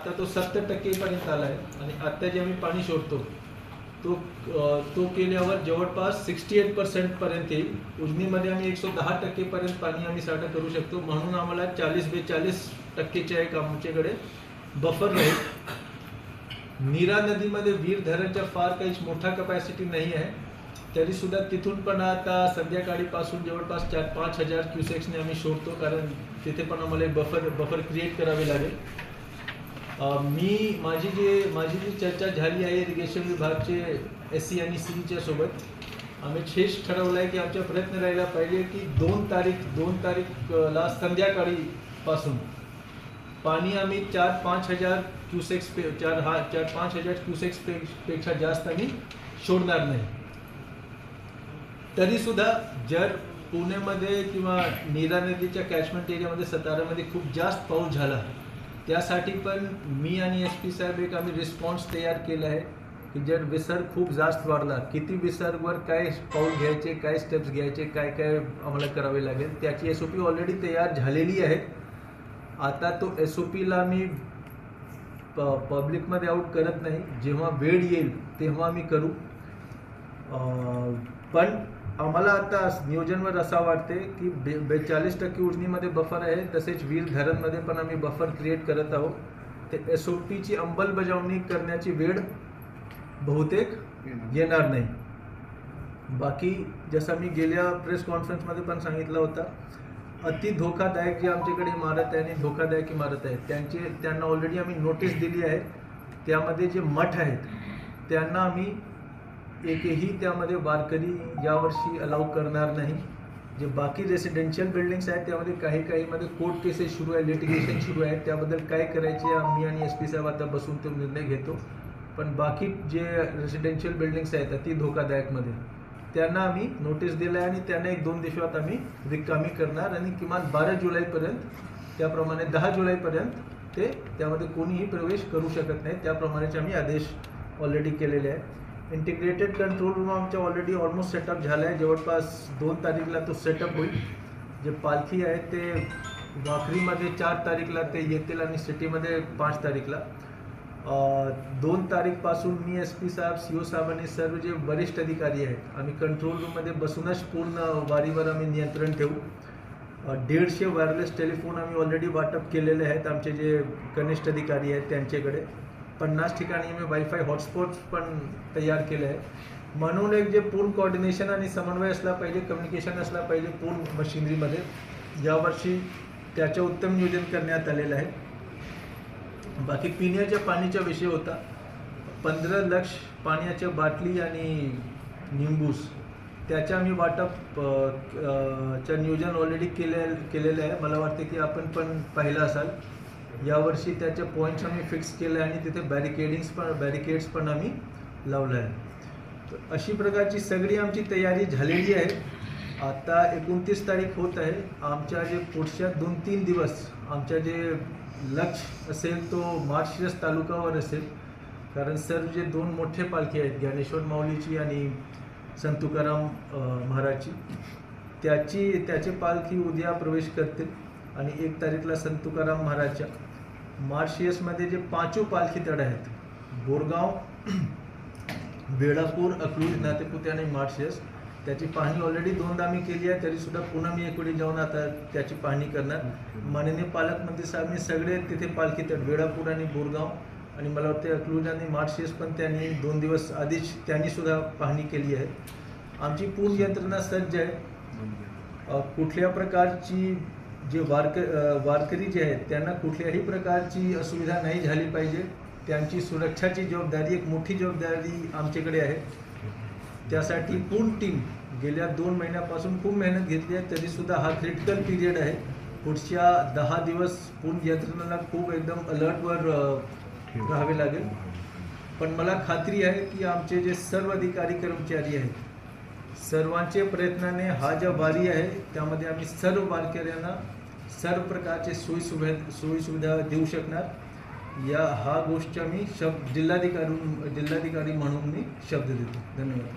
आता तो सत्तर टक्केपर्यंत आला आहे आणि आत्ता जे आम्ही पाणी सोडतो तो तो केल्यावर जवळपास सिक्स्टी एट पर्सेंटपर्यंत येईल. उजनीमध्ये आम्ही एकशे दहा टक्केपर्यंत पाणी आम्ही साठा करू शकतो. म्हणून आम्हाला चाळीस बेचाळीस टक्केच्या एक आमच्याकडे बफर राहील. नीरा नदीमध्ये वीर धरणच्या फार काही मोठा कपॅसिटी नाही आहे. तरी सुद्धा तिथून पण आता संध्याकाळी पासून जवळपास चार पाच हजार क्युसेक्सने आम्ही सोडतो कारण तिथे पण आम्हाला एक बफर बफर क्रिएट करावे लागेल. मी माझी जे माझी जी चर्चा झाली आहे इरिगेशन विभागचे एस सी आणि सीच्या सोबत आम्ही शेष ठरवलं आहे की आमचा प्रयत्न राहिला पाहिजे की दोन तारीख दोन तारीखला संध्याकाळीपासून पाणी आम्ही चार पाच हजार क्युसेक्स पे चार हा चार पाच हजार क्युसेक्स पे पेक्षा जास्त आम्ही सोडणार नाही. तरीसुद्धा जर पुण्यामध्ये किंवा नीरा नदीच्या कॅचमेंट एरियामध्ये सतारामध्ये खूप जास्त पाऊस झाला त्यासाठी पण मी आणि एस पी साहेब एक आम्ही रिस्पॉन्स तयार केला आहे की जर विसर्ग खूप जास्त वाढला किती विसर्गवर काय पाऊल घ्यायचे काय स्टेप्स घ्यायचे काय काय आम्हाला करावे लागेल त्याची एस ओ पी ऑलरेडी तयार झालेली आहे. आता तो एस ओ पीला मी प पब्लिकमध्ये आऊट करत नाही जेव्हा वेळ येईल तेव्हा मी करू. पण आम्हाला आता नियोजनवर असा वाटते की बे बेचाळीस टक्के उजनीमध्ये बफर आहे तसेच वीर धरणमध्ये पण आम्ही बफर क्रिएट करत आहोत. ते एस ओ पीची अंमलबजावणी करण्याची वेळ बहुतेक येणार नाही. बाकी जसं मी गेल्या प्रेस कॉन्फरन्समध्ये पण सांगितलं होता अति धोकादायक जे आमच्याकडे इमारत आहे आणि धोकादायक इमारत आहे त्यांचे त्यांना ऑलरेडी आम्ही नोटीस दिली आहे. त्यामध्ये जे मठ आहेत त्यांना आम्ही एकही त्यामध्ये वारकरी यावर्षी अलाव करणार नाही. जे बाकी रेसिडेन्शियल बिल्डिंग्स आहेत त्यामध्ये काही काहीमध्ये कोर्ट केसेस सुरू आहे लिटिगेशन सुरू आहे त्याबद्दल काय करायचे आम्ही आणि एस पी साहेब आता बसून तो निर्णय घेतो. पण बाकी जे रेसिडेन्शियल बिल्डिंग्स आहेत ती धोकादायकमध्ये त्यांना आम्ही नोटीस दिलं आहे आणि त्यांना एक दोन दिवसात आम्ही रिकामी करणार. आणि किमान बारा जुलैपर्यंत त्याप्रमाणे दहा जुलैपर्यंत ते त्यामध्ये कोणीही प्रवेश करू शकत नाही. त्याप्रमाणेचे आम्ही आदेश ऑलरेडी केलेले आहेत. इंटिग्रेटेड कंट्रोल रूम आमच्या ऑलरेडी ऑलमोस्ट सेटअप झाला आहे जवळपास दोन तारीखला तो सेटअप होईल. जे पालखी आहे ते वाखरीमध्ये चार तारीखला ते येतील आणि सिटीमध्ये पाच तारीखला. दोन तारीखपासून मी एस पी साहेब सी ओ साहेब आणि सर्व जे वरिष्ठ अधिकारी आहेत आम्ही कंट्रोल रूममध्ये बसूनच पूर्ण वारीवर आम्ही नियंत्रण ठेवू. दीडशे वायरलेस टेलिफोन आम्ही ऑलरेडी वाटप केलेले आहेत आमचे जे कनिष्ठ अधिकारी आहेत त्यांच्याकडे. पन्नास ठिकाणी मी वायफाय हॉटस्पॉट्स पण तयार केले आहे म्हणून एक जे पूर्ण कॉर्डिनेशन आणि समन्वय असला पाहिजे कम्युनिकेशन असला पाहिजे पूर्ण मशिनरीमध्ये यावर्षी त्याचं उत्तम नियोजन करण्यात आलेलं आहे. बाकी पिण्याच्या पाण्याचा विषय होता. पंधरा लक्ष पाण्याच्या बाटली आणि निंबूस त्याच्या आम्ही वाटप च्या नियोजन ऑलरेडी केले केलेलं आहे. मला वाटते की आपण पण पाहिलं असाल. यावर्षी त्याचे पॉईंट्स आम्ही फिक्स केले आणि तिथे बॅरिकेडिंग्स पण बॅरिकेड्स पण आम्ही लावले आहे तर अशी प्रकारची सगळी आमची तयारी झालेली आहे. आता एकोणतीस तारीख होत आहे. आमच्या जे पुढच्या दोन तीन दिवस आमच्या जे लक्ष असेल तो मार्शिरस तालुकावर असेल. कारण सर जे दोन मोठे पालखी आहेत ज्ञानेश्वर माऊलीची आणि संत तुकाराम महाराजची त्याची त्याची पालखी उद्या प्रवेश करतील. आणि एक तारीखला संत तुकाराम महाराजच्या. मार्शियसमध्ये जे पाचू पालखी तड आहेत बोरगाव बेळापूर अकलूज नातेपुते आणि मार्शियस त्याची पाहणी ऑलरेडी दोनदा मी केली आहे तरी सुद्धा पुन्हा मी एक वेळी जाऊन आता त्याची पाहणी करणार. माननीय पालकमंत्री साहेबनी सगळे तिथे पालखी तट वेळापूर आणि बोरगाव आणि मला वाटते अकलूज आणि मार्शियस पण त्यांनी दोन दिवस आधीच त्यांनी सुद्धा पाहणी केली आहे. आमची पूर्ण यंत्रणा सज्ज आहे. कुठल्या प्रकारची जे वारक वारकरी जे आहेत त्यांना कुठल्याही प्रकारची असुविधा नाही झाली पाहिजे. त्यांची सुरक्षाची जबाबदारी एक मोठी जबाबदारी आमच्याकडे आहे. त्यासाठी पूर्ण टीम गेल्या दोन महिन्यापासून खूप मेहनत घेतली आहे. तरीसुद्धा हा क्रिटिकल पिरियड आहे. पुढच्या दहा दिवस पूर्ण यंत्रणेला खूप एकदम अलर्टवर राहावे लागेल. पण मला खात्री आहे की आमचे जे सर्व अधिकारी कर्मचारी आहेत सर्वांचे प्रयत्नाने हा ज्या वारी आहे त्यामध्ये आम्ही सर्व वारकऱ्यांना सर्व प्रकारचे सोयी सुविधा सोयी सुविधा देऊ शकणार. या हा गोष्ट मी शब्द जिल्हाधिकारी जिल्हाधिकारी म्हणून मी शब्द देतो. धन्यवाद.